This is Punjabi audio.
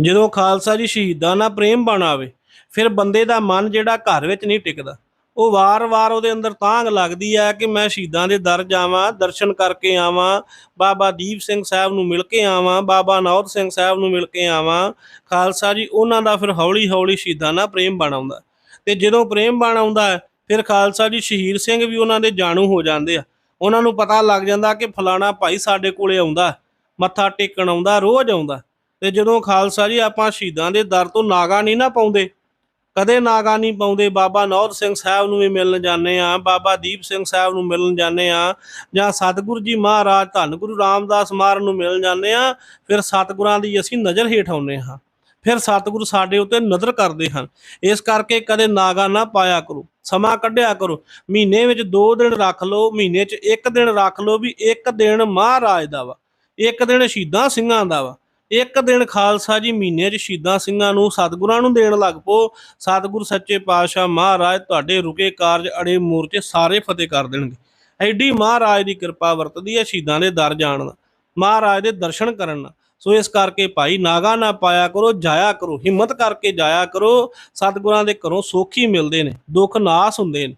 ਜਦੋਂ ਖਾਲਸਾ ਜੀ ਸ਼ਹੀਦਾਂ ਨਾਲ ਪ੍ਰੇਮ ਬਣ ਆਵੇ, ਫਿਰ ਬੰਦੇ ਦਾ ਮਨ ਜਿਹੜਾ ਘਰ ਵਿੱਚ ਨਹੀਂ ਟਿਕਦਾ। ਉਹ ਵਾਰ-ਵਾਰ ਉਹਦੇ ਅੰਦਰ ਤਾਂਗ ਲੱਗਦੀ ਹੈ ਕਿ ਮੈਂ ਸ਼ਹੀਦਾਂ ਦੇ ਦਰ ਜਾਵਾਂ, ਦਰਸ਼ਨ ਕਰਕੇ ਆਵਾਂ, ਬਾਬਾ ਦੀਪ ਸਿੰਘ ਸਾਹਿਬ ਨੂੰ ਮਿਲ ਕੇ ਆਵਾਂ, ਬਾਬਾ ਨੌਤ ਸਿੰਘ ਸਾਹਿਬ ਨੂੰ ਮਿਲ ਕੇ ਆਵਾਂ। ਖਾਲਸਾ ਜੀ ਉਹਨਾਂ ਦਾ ਫਿਰ ਹੌਲੀ-ਹੌਲੀ ਸ਼ਹੀਦਾਂ ਨਾਲ ਪ੍ਰੇਮ ਬਣ ਆਉਂਦਾ। ਤੇ ਜਦੋਂ ਪ੍ਰੇਮ ਬਣ ਆਉਂਦਾ ਫਿਰ ਖਾਲਸਾ ਜੀ ਸ਼ਹੀਰ ਸਿੰਘ ਵੀ ਉਹਨਾਂ ਦੇ ਜਾਣੂ ਹੋ ਜਾਂਦੇ ਆ। ਉਹਨਾਂ ਨੂੰ ਪਤਾ ਲੱਗ ਜਾਂਦਾ ਕਿ ਫਲਾਣਾ ਭਾਈ ਸਾਡੇ ਕੋਲੇ ਆਉਂਦਾ, ਮੱਥਾ ਟੇਕਣ ਆਉਂਦਾ, ਰੋਜ਼ ਆਉਂਦਾ। ਤੇ ਜਦੋਂ ਖਾਲਸਾ ਜੀ ਆਪਾਂ ਸ਼ਹੀਦਾਂ ਦੇ ਦਰ ਤੋਂ ਨਾਗਾ ਨਹੀਂ ਨਾ ਪਾਉਂਦੇ, ਕਦੇ ਨਾਗਾ ਨਹੀਂ ਪਾਉਂਦੇ, ਬਾਬਾ ਨੌਰ ਸਿੰਘ ਸਾਹਿਬ ਨੂੰ ਵੀ ਮਿਲਣ ਜਾਂਦੇ ਆ ਬਾਬਾ ਦੀਪ ਸਿੰਘ ਸਾਹਿਬ ਨੂੰ ਮਿਲਣ ਜਾਂਦੇ ਆ ਜਾਂ ਸਤਿਗੁਰੂ ਜੀ ਮਹਾਰਾਜ ਧੰਨ ਗੁਰੂ ਰਾਮਦਾਸ ਮਹਾਰਾਜ ਨੂੰ ਮਿਲਣ ਜਾਂਦੇ ਆ ਫਿਰ ਸਤਿਗੁਰਾਂ ਦੀ ਅਸੀਂ ਨਜ਼ਰ ਹੇਠ ਆਉਂਦੇ ਹਾਂ। ਫਿਰ ਸਤਿਗੁਰੂ ਸਾਡੇ ਉੱਤੇ ਨਜ਼ਰ ਕਰਦੇ ਹਨ। ਇਸ ਕਰਕੇ ਕਦੇ ਨਾਗਾ ਨਾ ਪਾਇਆ ਕਰੋ, ਸਮਾਂ ਕੱਢਿਆ ਕਰੋ। ਮਹੀਨੇ ਵਿੱਚ 2 ਦਿਨ ਰੱਖ ਲਓ, ਮਹੀਨੇ 'ਚ ਇੱਕ ਦਿਨ ਰੱਖ ਲਓ ਵੀ ਇੱਕ ਦਿਨ ਮਹਾਰਾਜ ਦਾ ਵਾ, ਇੱਕ ਦਿਨ ਸ਼ਹੀਦਾਂ ਸਿੰਘਾਂ ਦਾ ਵਾ। ਇੱਕ ਦਿਨ ਖਾਲਸਾ ਜੀ ਮਹੀਨੇ 'ਚ ਸ਼ਹੀਦਾਂ ਸਿੰਘਾਂ ਨੂੰ ਸਤਿਗੁਰਾਂ ਨੂੰ ਦੇਣ ਲੱਗ ਪੋ ਸਤਿਗੁਰ ਸੱਚੇ ਪਾਤਸ਼ਾਹ ਮਹਾਰਾਜ ਤੁਹਾਡੇ ਰੁਕੇ ਕਾਰਜ ਅੜੇ ਮੋਰਚੇ ਸਾਰੇ ਫਤਿਹ ਕਰ ਦੇਣਗੇ। ਐਡੀ ਮਹਾਰਾਜ ਦੀ ਕਿਰਪਾ ਵਰਤਦੀ ਹੈ ਸ਼ਹੀਦਾਂ ਦੇ ਦਰ ਜਾਣ ਦਾ। ਮਹਾਰਾਜ ਦੇ ਦਰਸ਼ਨ ਕਰਨ ਨਾਲ ਸੋ ਇਸ ਕਰਕੇ ਭਾਈ ਨਾਗਾ ਨਾ ਪਾਇਆ ਕਰੋ, ਜਾਇਆ ਕਰੋ, ਹਿੰਮਤ ਕਰਕੇ ਜਾਇਆ ਕਰੋ। ਸਤਿਗੁਰਾਂ ਦੇ ਘਰੋਂ ਸੋਖੀ ਮਿਲਦੇ ਨੇ, ਦੁੱਖ ਨਾਸ ਹੁੰਦੇ ਨੇ।